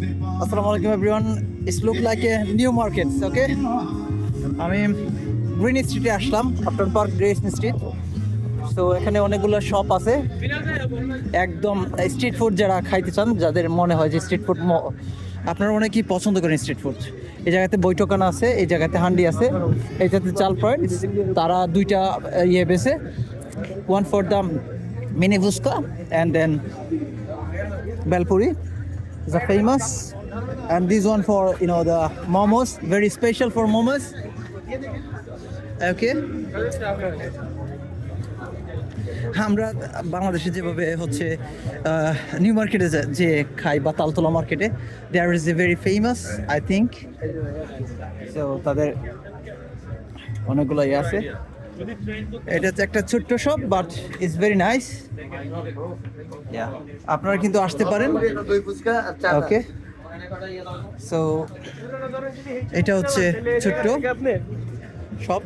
আসসালামু আলাইকুম everyone it's look like a new market okay আমি গ্রিন স্ট্রিটে আসলাম আপটন পার্ক গ্রিন স্ট্রিট তো এখানে অনেকগুলো শপ আছে। একদম স্ট্রিট ফুড যারা খাইতে চান, যাদের মনে হয় যে স্ট্রিট ফুড আপনারা অনেকেই পছন্দ করেন স্ট্রিট ফুড এই জায়গাতে বৈঠকানা আছে, এই জায়গাতে হান্ডি আছে, এই জায়গাতে চাল পয়েন্ট তারা দুইটা ইয়ে বেছে। One for the mini fuchka and then Belpuri a famous, and this one for you know the momos, very special for momos. Okay. আমরা বাংলাদেশে যেভাবে হচ্ছে নিউ মার্কেটে যে খাই বা তালতলা মার্কেটে there is a very famous I think তাদের অনেকগুলো ইয়ে আছে এটা হচ্ছে একটা ছোট্ট shop but it's very nice আপনারা কিন্তু আসতে পারেন। ওকে সো এটা হচ্ছে ছোট্ট শপ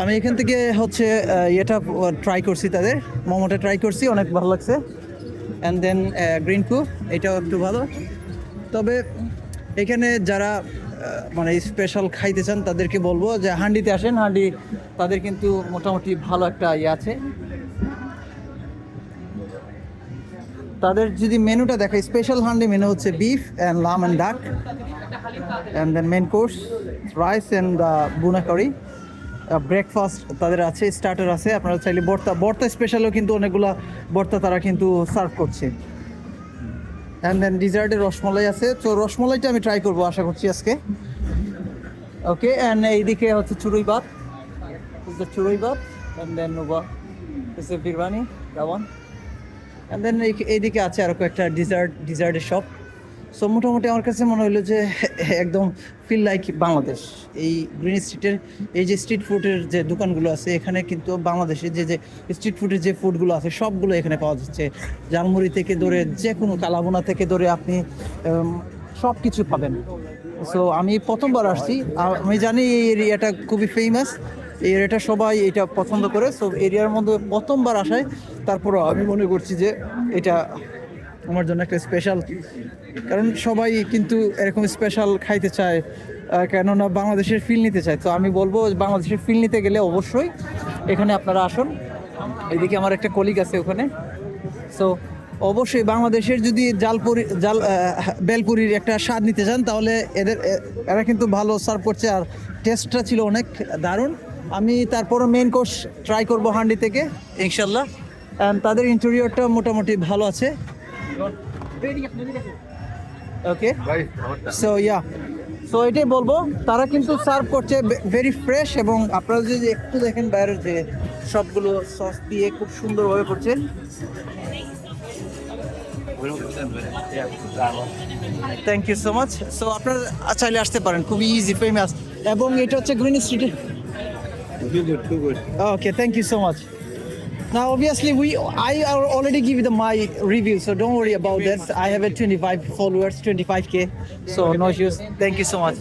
আমি এখান থেকে হচ্ছে এটা ট্রাই করছি তাদের। মোমোটা ট্রাই করছি, অনেক ভালো লাগছে। অ্যান্ড দেন গ্রিন কু এটাও একটু ভালো। তবে এখানে যারা মানে স্পেশাল খাইতে চান, তাদেরকে বলব যে হান্ডিতে আসেন। হান্ডি তাদের কিন্তু মোটামুটি ভালো একটা ইয়ে আছে। তাদের যদি মেনুটা দেখে স্পেশাল হান্ডি মেনু হচ্ছে beef and lamb and duck and then main course rice and the bhuna curry breakfast তাদের আছে স্টার্টার আছে। আপনারা চাইলে বর্তা বর্তা স্পেশালও কিন্তু অনেকগুলা বর্তা তারা কিন্তু সার্ভ করছে। অ্যান্ড দেন ডিজার্টের রসমলাই আছে। তো রসমলাইটা আমি ট্রাই করব, আশা করছি আজকে। ওকে অ্যান্ড এইদিকে হচ্ছে চুরুই ভাত। চুরুই ভাত অ্যান্ড দেন নোবা বিরবানি রাওয়ান অ্যান্ড দেন এইদিকে আছে আরও কয়েকটা ডিজার্ট ডিজার্টের শপ সো মোটামুটি আমার কাছে মনে হলো যে একদম ফিল লাইক বাংলাদেশ। এই গ্রিন স্ট্রিটের এই যে স্ট্রিট ফুডের যে দোকানগুলো আছে, এখানে কিন্তু বাংলাদেশে যে যে স্ট্রিট ফুডের যে ফুডগুলো আছে, সবগুলো এখানে পাওয়া যাচ্ছে। জালমুড়ি থেকে ধরে যে কোনো কালাবোনা থেকে ধরে আপনি সব কিছু পাবেন। সো আমি প্রথমবার আসছি। আমি জানি এই এরিয়াটা খুবই ফেমাস এই এরিয়াটা সবাই এটা পছন্দ করে। সো এরিয়ার মধ্যে প্রথমবার আসায়, তারপরও আমি মনে করছি যে এটা আমার জন্য একটা স্পেশাল কারণ সবাই কিন্তু এরকম স্পেশাল খাইতে চায় কেননা বাংলাদেশের ফিল নিতে চায়। তো আমি বলব বাংলাদেশের ফিল নিতে গেলে অবশ্যই এখানে আপনারা আসুন। এদিকে আমার একটা কলিগ আছে ওখানে। সো অবশ্যই বাংলাদেশের যদি জালপুরি, জাল বেলপুরির একটা স্বাদ নিতে চান, তাহলে এদের এরা কিন্তু ভালো সার্ভ করছে আর টেস্টটা ছিল অনেক দারুণ। আমি তারপরও মেন কোর্স ট্রাই করব হান্ডি থেকে, ইনশাল্লাহ। তাদের ইন্টেরিয়রটা মোটামুটি ভালো আছে। ওকে সো ইয়া সো এটাই বলব তারা কিন্তু সার্ভ করছে ভেরি ফ্রেশ এবং আপনারা যদি একটু দেখেন বাইরের যে সবগুলো সস দিয়ে খুব সুন্দরভাবে করছেন thank you so much so আপনারা চাইলে আসতে পারেন খুবই ইজি ফেমাস এবং এটা হচ্ছে গ্রিন স্ট্রিটে okay thank you so much. Now, obviously, we I already give you the my review, so don't worry about that. I have a 25 followers, 25k, so no issues. Thank you so much.